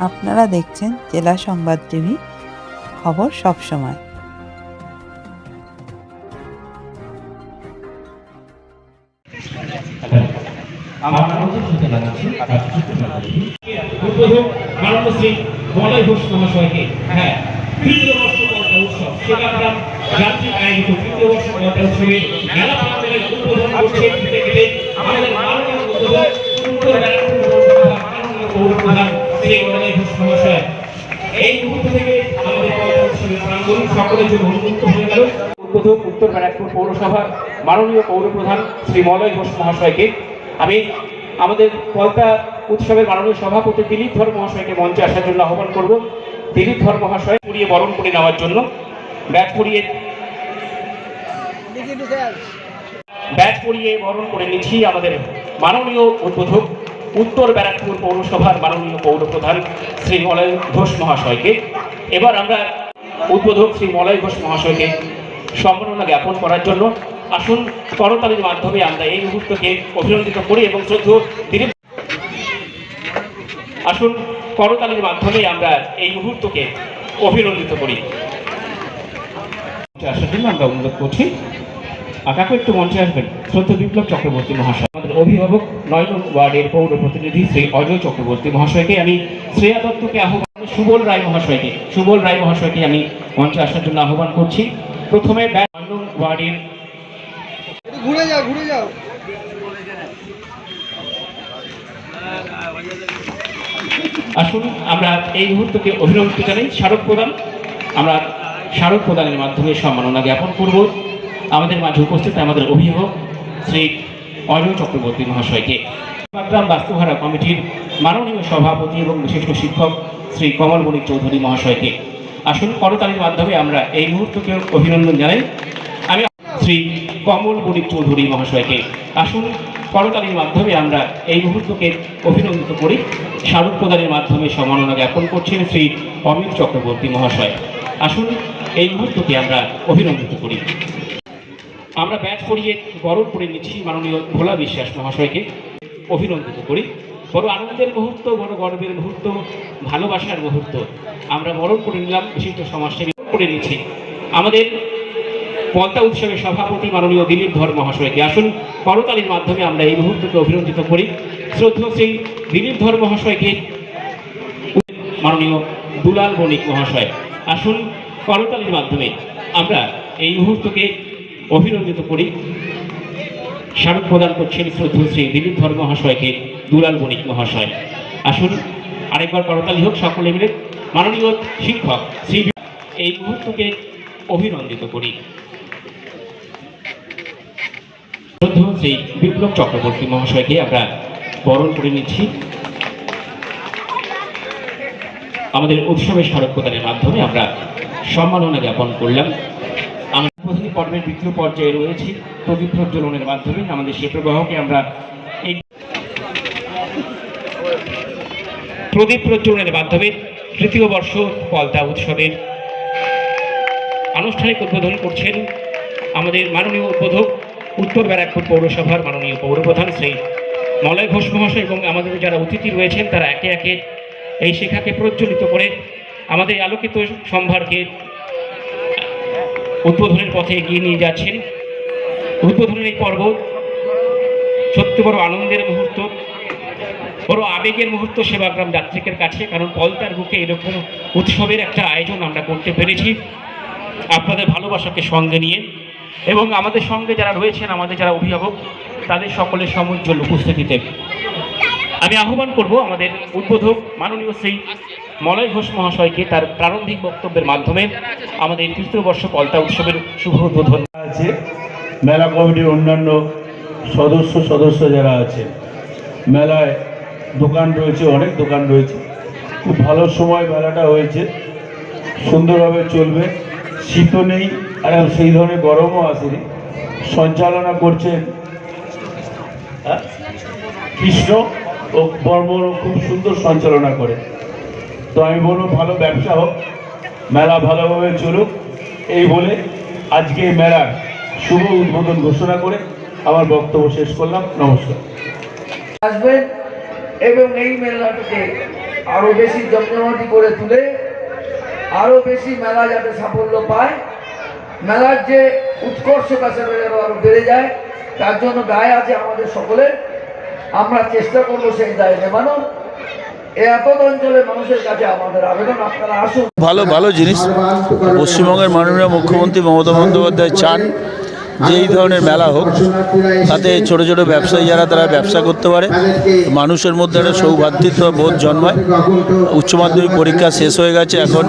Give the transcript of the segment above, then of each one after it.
আপনারা দেখছেন জেলা সংবাদ টিভি খবর সব সময়। হ্যাঁ তৃতীয় বর্ষ মেলা উদ্বোধন করছেন জন্য উন্মুক্ত হয়ে গেল, উদ্বোধক উত্তর ব্যারাকপুর পৌরসভার মাননীয় পৌরপ্রধান শ্রী মলয় ঘোষ মহাশয়কে। আমি আমাদের কলতা উৎসবের মাননীয় সভাপতি দিলীপ ধর মহাশয়কে মঞ্চে আসার জন্য আহ্বান করব। দিলীপ ধর মহাশয়, পুড়িয়ে বরণ করে নেওয়ার জন্য। ব্যাট পুড়িয়ে ব্যাট পরিয়ে বরণ করে নিচ্ছি আমাদের মাননীয় উদ্বোধক উত্তর ব্যারাকপুর পৌরসভার মাননীয় পৌরপ্রধান শ্রী মলয় ঘোষ মহাশয়কে। এবার আমরা উদ্বোধক শ্রী মলয় ঘোষ মহাশয়কে সম্মাননা জ্ঞাপন করার জন্য আসুন, করতালির মাধ্যমে আমরা এই মুহূর্তকে অভিনন্দিত করি এবং শ্রদ্ধ দিলীপ আসুন, করতালির মাধ্যমে আমরা এই মুহূর্তকে অভিনন্দিত করি। আসার জন্য আমরা অনুরোধ করছি। আকাকে একটু মঞ্চে আসবেন শ্রদ্ধ বিপ্লব চক্রবর্তী মহাশয়। আমাদের অভিভাবক নয় ওয়ার্ডের পৌর প্রতিনিধি শ্রী অজয় চক্রবর্তী মহাশয়কে আমি শ্রেয়া দত্তকে আহ্বান সুবল রায় মহাশয়কে সুবল রায় মহাশয়কে আমি মঞ্চে আসার জন্য আহ্বান করছি। প্রথমে ওয়ার্ডের ঘুরে যাও ঘুরে যাও। আসুন আমরা এই মুহূর্তকে অভিনন্দিত জানাই স্মারক প্রদান। আমরা স্মারক প্রদানের মাধ্যমে সম্মাননা জ্ঞাপন করব। আমাদের মাঝে উপস্থিত আমাদের অভিভাবক শ্রী অজয় চক্রবর্তী মহাশয়কে। চট্টগ্রাম বাস্তুহারা কমিটির মাননীয় সভাপতি এবং বিশিষ্ট শিক্ষক শ্রী কমল বণিক চৌধুরী মহাশয়কে। আসুন করতালির মাধ্যমে আমরা এই মুহূর্তকে অভিনন্দন জানাই। আমি শ্রী কমল বণিক চৌধুরী মহাশয়কে। আসুন করতালির মাধ্যমে আমরা এই মুহূর্তকে অভিনন্দিত করি। স্মারক প্রদানের মাধ্যমে সম্মাননা জ্ঞাপন করছেন শ্রী অমিত চক্রবর্তী মহাশয়। আসুন এই মুহূর্তকে আমরা অভিনন্দিত করি। আমরা ব্যাচ করিয়ে বরণ করে নিচ্ছি মাননীয় ভোলা বিশ্বাস মহাশয়কে অভিনন্দিত করি। বড় আনন্দের মুহূর্ত, বড় গর্বের মুহূর্ত, ভালোবাসার মুহূর্ত। আমরা বরণ করে নিলাম বিশিষ্ট সমাজসেবী করে নিচ্ছি আমাদের পদ্মা উৎসবের সভাপতি মাননীয় দিলীপ ধর মহাশয়কে আসুন। করতালির মাধ্যমে আমরা এই মুহূর্তকে অভিনন্দিত করি। শ্রদ্ধেয় শ্রী দিলীপ ধর মহাশয়কে মাননীয় দুলাল বণিক মহাশয়, আসুন করতালির মাধ্যমে আমরা এই মুহূর্তকে অভিনন্দিত করি। স্মারক প্রদান করছেন শ্রদ্ধেয় শ্রী দিলীপ ধর মহাশয়কে দুলাল বণিক মহাশয়। আসুন, আরেকবার করতালি হোক সকলে মিলে। মাননীয় শিক্ষক শ্রী এই মুহূর্তকে অভিনন্দিত করি। শ্রদ্ধেয় শ্রী বিপ্লব চক্রবর্তী মহাশয়কে আমরা বরণ করে নিচ্ছি। আমাদের উৎসবের স্মারক প্রদানের মাধ্যমে আমরা সম্মাননা জ্ঞাপন করলাম। প্রতিটি পর্বের দ্বিতীয় পর্যায়ে রয়েছি প্রদীপ প্রজ্বলনের মাধ্যমে। আমাদের সে প্রবাহকে আমরা প্রদীপ প্রজ্বলনের মাধ্যমে তৃতীয় বর্ষ পলতা উৎসবের আনুষ্ঠানিক উদ্বোধন করছেন আমাদের মাননীয় উদ্বোধক উত্তর ব্যারাকপুর পৌরসভার মাননীয় পৌরপ্রধান শ্রী মলয় ঘোষ মহাশয় এবং আমাদের যারা অতিথি রয়েছেন, তারা একে একে এই শিখাকে প্রজ্বলিত করে আমাদের আলোকিত সম্ভারকে উদ্বোধনের পথে এগিয়ে নিয়ে যাচ্ছেন। উদ্বোধনের এই পর্ব সত্যি বড় আনন্দের মুহূর্ত, বড় আবেগের মুহূর্ত সেবাগ্রাম যাত্রিকের কাছে, কারণ পলতার বুকে এরকম উৎসবের একটা আয়োজন আমরা করতে পেরেছি। আপনাদের ভালোবাসাকে সঙ্গে নিয়ে এবং আমাদের সঙ্গে যারা রয়েছেন, আমাদের যারা অভিভাবক, তাদের সকলের সমুজ্জ্বল উপস্থিতিতে। আমি আহ্বান করব আমাদের উদ্বোধক মাননীয় শ্রী মলয় ঘোষ মহাশয়কে তার প্রারম্ভিক বক্তব্যের মাধ্যমে আমাদের তৃতীয় বর্ষ পলতা উৎসবের শুভ উদ্বোধন। আছে, মেলা কমিটির অন্যান্য সদস্য সদস্য যারা আছে, মেলায় দোকান রয়েছে, অনেক দোকান রয়েছে। খুব ভালো সময় মেলাটা হয়েছে। সুন্দরভাবে চলবে। শীতও নেই, আর সেই ধরনের গরমও আসেনি। সঞ্চালনা করছেন কৃষ্ণ ও বর্মন খুব সুন্দর সঞ্চালনা করে তো আমি বলব ভালো ব্যবসা হোক, মেলা ভালোভাবে চলুক। এই বলে আজকে মেলার শুভ উদ্বোধন ঘোষণা করে আমার বক্তব্য শেষ করলাম। নমস্কার। আসবেন এবং এই মেলাটিতে আরও বেশি জমজমাটি করে তুলে আরও বেশি মেলা যাতে সাফল্য পায়। মেলার যে উৎকর্ষতা সেটা যেন আরও বেড়ে যায়, তার জন্য দায় আছে আমাদের সকলের। আমরা চেষ্টা করব সেই দায় নেবানোর। ভালো ভালো জিনিস। পশ্চিমবঙ্গের মাননীয় মুখ্যমন্ত্রী মমতা বন্দ্যোপাধ্যায় চান যে এই ধরনের মেলা হোক তাতে ছোট ছোট ব্যবসায়ী যারা তারা ব্যবসা করতে পারে। মানুষের মধ্যে একটা সৌভাতৃত্ব বোধ জন্মায়। উচ্চ মাধ্যমিক পরীক্ষা শেষ হয়ে গেছে এখন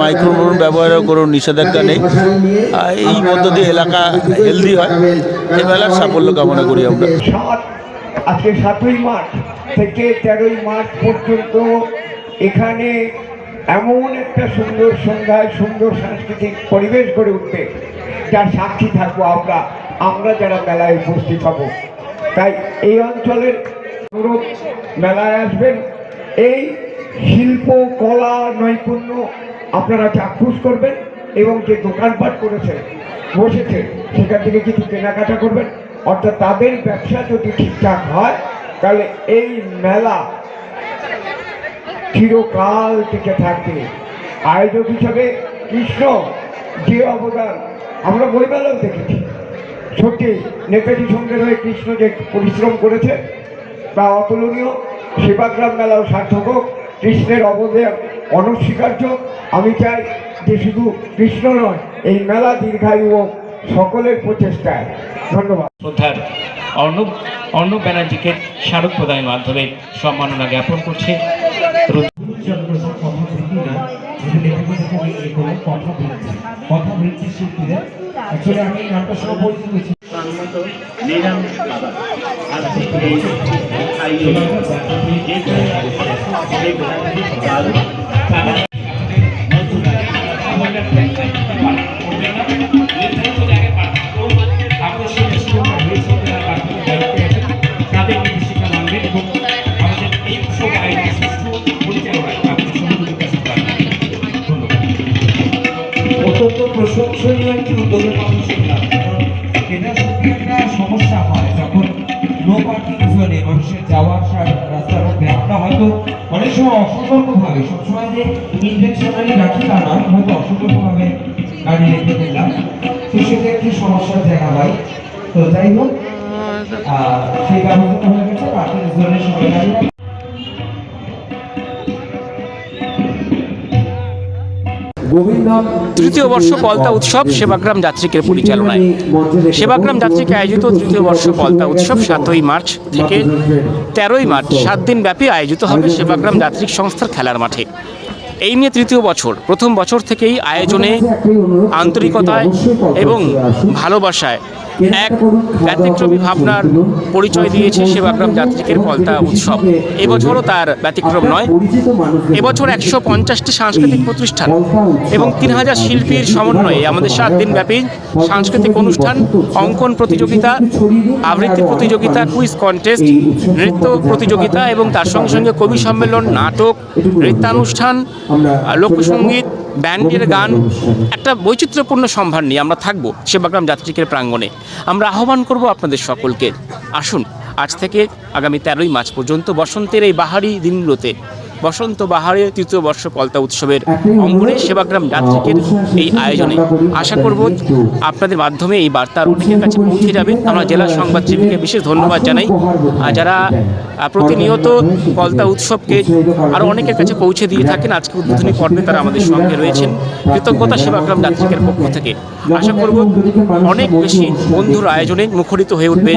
মাইক্রোফোন ব্যবহারেও কোনো নিষেধাজ্ঞা নেই। এই মধ্য দিয়ে এলাকা হেলদি হয়। এই মেলার সাফল্য কামনা করি আমরা। আজকে সাতই মার্চ থেকে তেরোই মার্চ পর্যন্ত এখানে এমন একটা সুন্দর সন্ধ্যায়, সুন্দর সাংস্কৃতিক পরিবেশ গড়ে উঠবে, যার সাক্ষী থাকব আমরা। আমরা যারা মেলায় উপস্থিত হব। তাই এই অঞ্চলের অনুরূপ মেলায় আসবেন। এই শিল্প, কলা, নৈপুণ্য আপনারা চাক্ষুষ করবেন এবং যে দোকানপাট করেছে বসেছে, সেখান থেকে কিছু কেনাকাটা করবেন। অর্থাৎ তাদের ব্যবসা যদি ঠিকঠাক হয়, তাহলে এই মেলা চিরকাল টিকে থাকবে। আয়োজক হিসাবে কৃষ্ণ যে অবদান, আমরা বইমেলাও দেখেছি। সত্যি, নেতাজি সঙ্গে হয়ে কৃষ্ণ যে পরিশ্রম করেছে, তা অতুলনীয়। সেবাগ্রাম মেলাও সার্থক হোক, কৃষ্ণের অবদান অনস্বীকার্য। আমি চাই যে শুধু কৃষ্ণ নয়, এই মেলা দীর্ঘায়ু হোক সকলের প্রচেষ্টায়। ধন্যবাদ। শ্রদ্ধার অর্ণব অর্ণব ব্যানার্জিকে স্মারক প্রদানের মাধ্যমে সম্মাননা জ্ঞাপন করছে। রু- তাদের অত্যন্ত প্রশংসনীয় একটি উদ্যোগের কথা শুনলাম। এটা সত্যি একটা সমস্যা হয়। যখন নো পার্কিং জোনে মানুষের যাওয়া আসার রাস্তার মধ্যে, আমরা হয়তো অনেক সময় অসতর্কভাবে সবসময় যে ইনটেনশনালি রাখি তা নয়, হয়তো অসতর্কভাবে গাড়ি রেখে দিলাম। তো সেক্ষেত্রে সমস্যার জায়গা হয়। তো যাই হোক সেই ব্যবস্থাটা হয়ে গেছে পার্কিং জোনের সবাই তৃতীয় বর্ষ পলতা উৎসব সেবাগ্রাম যাত্রীকে পরিচালনায়। সেবাগ্রাম যাত্রীকে আয়োজিত তৃতীয় বর্ষ পলতা উৎসব সাতই মার্চ থেকে তেরোই মার্চ সাত দিন ব্যাপী আয়োজিত হবে সেবাগ্রাম যাত্রী সংস্থার খেলার মাঠে। এই নিয়ে তৃতীয় বছর প্রথম বছর থেকেই আয়োজনে আন্তরিকতায় এবং ভালোবাসায় এক ব্যতিক্রমী ভাবনার পরিচয় দিয়েছে সেবাগ্রাম যাত্রিকের পলতা উৎসব। এবছরও তার ব্যতিক্রম নয়। এবছর একশো পঞ্চাশটি সাংস্কৃতিক প্রতিষ্ঠান এবং তিন হাজার শিল্পীর সমন্বয়ে আমাদের সাত দিন ব্যাপী সাংস্কৃতিক অনুষ্ঠান অঙ্কন প্রতিযোগিতা আবৃত্তি প্রতিযোগিতা কুইজ কন্টেস্ট নৃত্য প্রতিযোগিতা এবং তার সঙ্গে সঙ্গে কবি সম্মেলন নাটক নৃত্যানুষ্ঠান লোকসঙ্গীত ব্যান্ডের গান একটা বৈচিত্র্যপূর্ণ সম্ভার নিয়ে আমরা থাকব সেবাগ্রাম যাত্রীকের প্রাঙ্গণে। আমরা আহ্বান করব আপনাদের সকলকে। আসুন, আজ থেকে আগামী তেরোই মার্চ পর্যন্ত বসন্তের এই বাহারি দিনগুলোতে বসন্ত বাহারের তৃতীয় বর্ষ পলতা উৎসবের অঙ্গনে সেবাগ্রাম যাত্রিকের এই আয়োজনে আশা করব আপনাদের মাধ্যমে এই বার্তা অনেকের কাছে পৌঁছে যাবে। আমরা জেলা সংবাদ বিশেষ ধন্যবাদ জানাই। যারা প্রতিনিয়ত পলতা উৎসবকে আরও অনেকের কাছে পৌঁছে দিয়ে থাকেন, আজকে উদ্বোধনী পর্বে তারা আমাদের সঙ্গে রয়েছেন। কৃতজ্ঞতা সেবাগ্রাম যাত্রিকের পক্ষ থেকে। আশা করব অনেক বেশি বন্ধুর আয়োজনে মুখরিত হয়ে উঠবে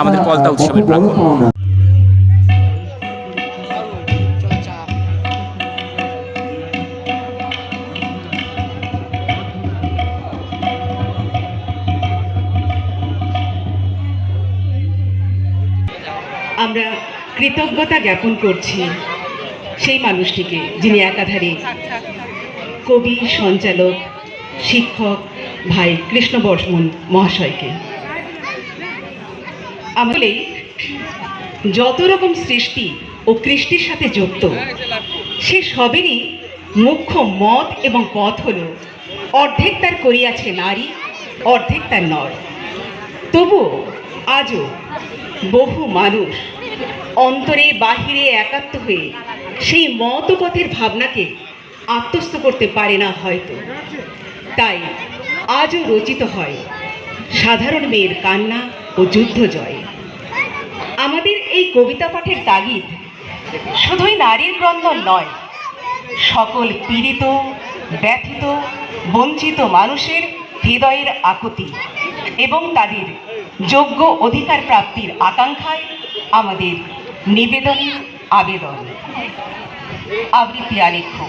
আমাদের পলতা উৎসবের প্রাঙ্গণ। আমরা কৃতজ্ঞতা জ্ঞাপন করছি সেই মানুষটিকে, যিনি একাধারে কবি, সঞ্চালক, শিক্ষক, ভাই কৃষ্ণ বর্মন মহাশয়কে। আমাদের যত রকম সৃষ্টি ও কৃষ্টির সাথে যুক্ত, সে সবেরই মুখ্য মত এবং পথ হল, অর্ধেক তার করিয়াছে নারী, অর্ধেক তার নর। তবুও আজও বহু মানুষ অন্তরে, বাহিরে একাত্ম হয়ে সেই মতপথের ভাবনাকে আত্মস্থ করতে পারে না হয়তো। তাই আজও রচিত হয় সাধারণ মেয়ের কান্না ও যুদ্ধ জয়। আমাদের এই কবিতা পাঠের তাগিদ শুধুই নারীর ক্রন্দন নয়, সকল পীড়িত, ব্যথিত, বঞ্চিত মানুষের হৃদয়ের আকুতি এবং তাদের যোগ্য অধিকার প্রাপ্তির আকাঙ্ক্ষায় আমাদের নিবেদনের আবেদন। আবৃত্তি আলেখ্য।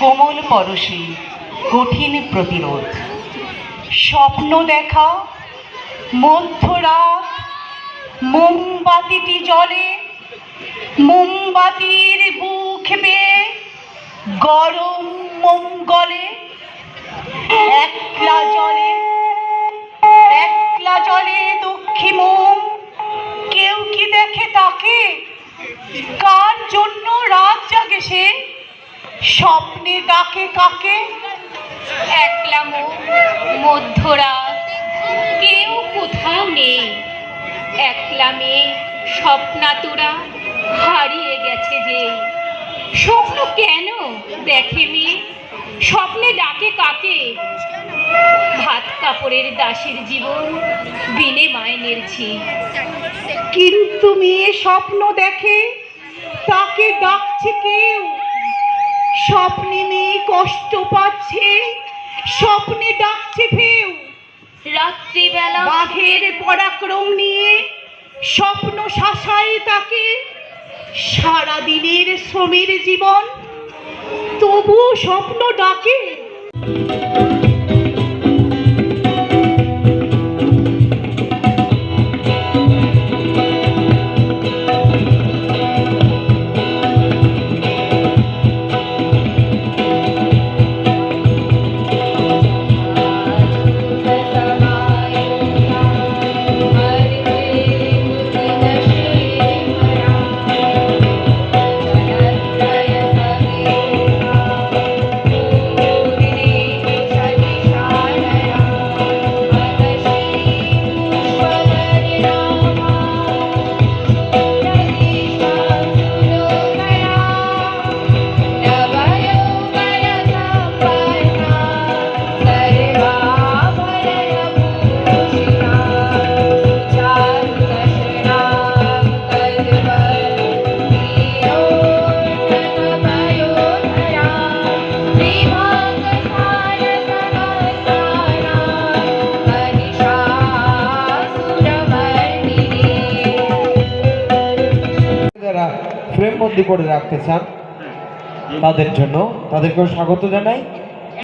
কোমল পরশে কঠিন প্রতিরোধ। স্বপ্ন দেখা, মধ্যরাত, মোমবাতিটি জলে মোমবাতির বুক বেয়ে গরম মঙ্গলে, একলা জলে একলা জলে দুঃখী মোম দেখে তাকে কার জন্য রাত জাগে সে? স্বপ্নে ডাকে কাকে? একলা মুখ মধ্যরাত। কেউ কোথাও নেই। একলা মেয়ে স্বপ্নাতুরা হারিয়ে গেছে যে। স্বপ্ন কেন দেখে মেয়ে? স্বপ্নে ডাকে কাকে? ভাত কাপড়ের দাসের জীবন বিনে মাইনের ঝি কিন্তু মেয়ে স্বপ্ন দেখে তাকে ডাকছে কেউ। স্বপ্নে মেয়ে কষ্ট পাচ্ছে স্বপ্নে ডাকছে ঢেউ রাত্রিবেলা বাঘের পরাক্রম নিয়ে স্বপ্ন শাসায় তাকে। সারা দিনের শ্রমের জীবন তবুও স্বপ্ন ডাকে। ফ্রেমবন্দি করে রাখতে চান তাদের জন্য। তাদেরকেও স্বাগত জানাই।